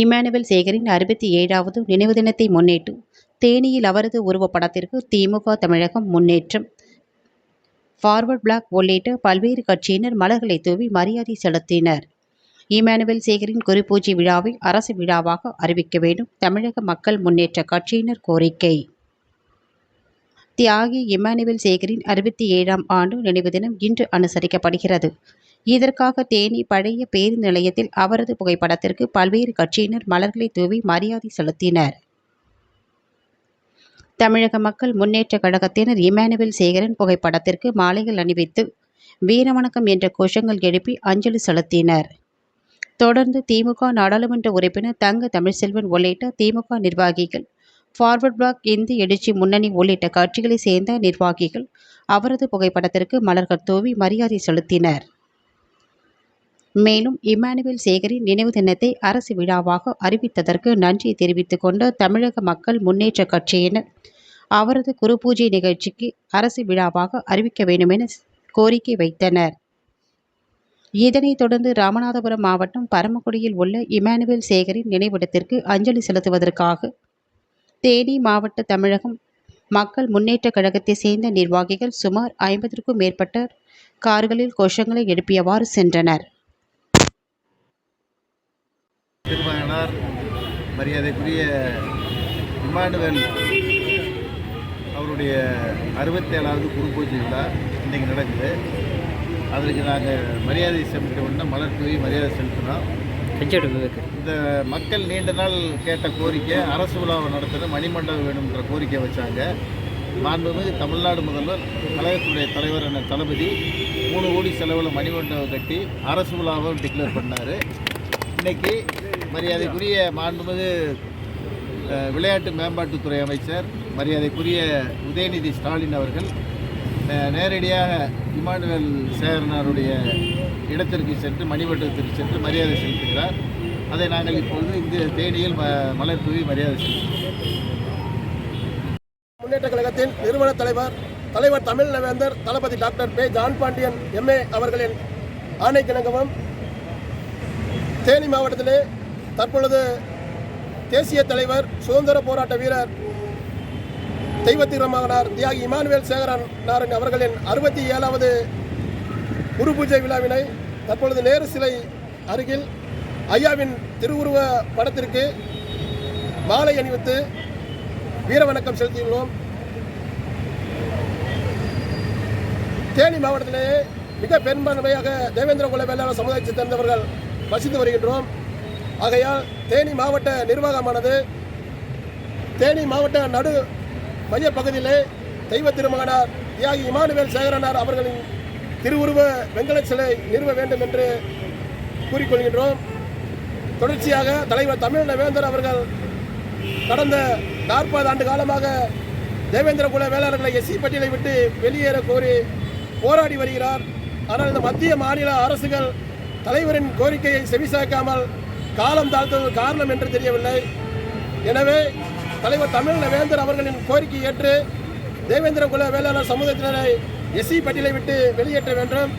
Emmanuel சேகரின் அறுபத்தி ஏழாவது நினைவு தினத்தை முன்னிட்டு தேனியில் அவரது உருவப்படத்திற்கு திமுக தமிழகம் முன்னேற்றம். ஃபார்வர்ட் பிளாக் உள்ளிட்ட பல்வேறு கட்சியினர் மலர்களை தூவி மரியாதை செலுத்தினர். இமானுவேல் சேகரின் குறிப்பூச்சி விழாவை அரசு விழாவாக அறிவிக்க வேண்டும் தமிழக மக்கள் முன்னேற்ற கட்சியினர் கோரிக்கை. தியாகி இமானுவேல் சேகரின் அறுபத்தி ஏழாம் ஆண்டு நினைவு தினம் இன்று அனுசரிக்கப்படுகிறது. இதற்காக தேனி பழைய பேருந்து நிலையத்தில் அவரது புகைப்படத்திற்கு பல்வேறு கட்சியினர் மலர்களை தூவி மரியாதை செலுத்தினர். தமிழக மக்கள் முன்னேற்ற கழகத்தினர் இமானுவேல் சேகரன் புகைப்படத்திற்கு மாலைகள் அணிவித்து வீரவணக்கம் என்ற கோஷங்கள் எழுப்பி அஞ்சலி செலுத்தினர். தொடர்ந்து திமுக நாடாளுமன்ற உறுப்பினர் தங்க தமிழ்செல்வன் உள்ளிட்ட திமுக நிர்வாகிகள் ஃபார்வர்ட் பிளாக் இந்து எழுச்சி முன்னணி உள்ளிட்ட கட்சிகளை சேர்ந்த நிர்வாகிகள் அவரது புகைப்படத்திற்கு மலர்கள் தூவி மரியாதை செலுத்தினர். மேலும் இமானுவேல் சேகரின் நினைவு தினத்தை அரசு விழாவாக அறிவித்ததற்கு நன்றி தெரிவித்துக் கொண்ட தமிழக மக்கள் முன்னேற்ற கட்சியினர் அவரது குருபூஜை நிகழ்ச்சிக்கு அரசு விழாவாக அறிவிக்க வேண்டுமென கோரிக்கை வைத்தனர். இதனைத் தொடர்ந்து ராமநாதபுரம் மாவட்டம் பரமக்குடியில் உள்ள இமானுவேல் சேகரின் நினைவிடத்திற்கு அஞ்சலி செலுத்துவதற்காக தேனி மாவட்ட தமிழகம் மக்கள் முன்னேற்ற கழகத்தை சேர்ந்த நிர்வாகிகள் சுமார் ஐம்பதற்கும் மேற்பட்ட கார்களில் கோஷங்களை எழுப்பியவாறு சென்றனர். திருமகனார் மரியாதைக்குரிய இமானுவேல் அவருடைய அறுபத்தேழாவது குருபூஜை விழா இன்றைக்கி நடக்குது. அதற்கு நாங்கள் மரியாதை செலுத்த உடனே மலர் தூவி மரியாதை செலுத்தினோம். இந்த மக்கள் நீண்ட நாள் கேட்ட கோரிக்கை அரசு விழாவை நடத்தணும் மணிமண்டபம் வேணுங்கிற கோரிக்கை வச்சாங்க. மாண்புமிகு தமிழ்நாடு முதல்வர் கழகத்துடைய தலைவர் என தளபதி மூணு கோடி செலவில் மணிமண்டபம் கட்டி அரசு விழாவை டிக்ளேர் பண்ணார். இன்னைக்கு மரியாதைக்குரிய மாண்புமிகு விளையாட்டு மேம்பாட்டுத்துறை அமைச்சர் மரியாதைக்குரிய உதயநிதி ஸ்டாலின் அவர்கள் நேரடியாக இமானுவேல் சேகரனாருடைய இடத்திற்கு சென்று மணிவட்டத்திற்கு சென்று மரியாதை செலுத்துகிறார். அதை நாங்கள் இப்பொழுது இந்த தேனியில் ம- மலர் தூவி மரியாதை செலுத்துகிறோம். முன்னேற்ற கழகத்தின் நிறுவன தலைவர் தலைவர் தமிழ்நவேந்தர் தளபதி டாக்டர் பே ஜான் பாண்டியன் எம்ஏ அவர்களின் ஆணைக்கிணங்கவும் தேனி மாவட்டத்திலே தற்பொழுது தேசிய தலைவர் சுதந்திர போராட்ட வீரர் தெய்வத்திரமகனார் தியாகி இமானுவேல் சேகரன் நாரன் அவர்களின் அறுபத்தி ஏழாவது குரு பூஜை விழாவினை தற்பொழுது நேரு சிலை அருகில் ஐயாவின் திருவுருவ படத்திற்கு மாலை அணிவித்து வீரவணக்கம் செலுத்தியுள்ளோம். தேனி மாவட்டத்திலேயே மிக பெரும்பான்மையாக தேவேந்திர குல வேளாண் சமுதாயத்தை சேர்ந்தவர்கள் வசித்து வருகின்றோம். ஆகையால் தேனி மாவட்ட நிர்வாகமானது தேனி மாவட்ட நடு மையப்பகுதியிலே தெய்வ திருமகனார் தியாகி இமானுவேல் சேகரனார் அவர்களின் திருவுருவ வெங்கல சிலை நிறுவ வேண்டும் என்று கூறிக்கொள்கின்றோம். தொடர்ச்சியாக தலைவர் தமிழ் வேந்தர் அவர்கள் கடந்த நாற்பது ஆண்டு காலமாக தேவேந்திர குல வேளாளர்களை எஸ்சி பட்டியலை விட்டு வெளியேற கோரி போராடி வருகிறார். ஆனால் இந்த மத்திய மாநில அரசுகள் தலைவரின் கோரிக்கையை செவிசாக்காமல் காலம் தாழ்த்தது காரணம் என்று தெரியவில்லை. எனவே தலைவர் தமிழக வேந்தர் அவர்களின் கோரிக்கை ஏற்று தேவேந்திர குல வேளாளர் சமூகத்தினரை எஸ்சி பட்டியலை விட்டு வெளியேற்ற வேண்டும்.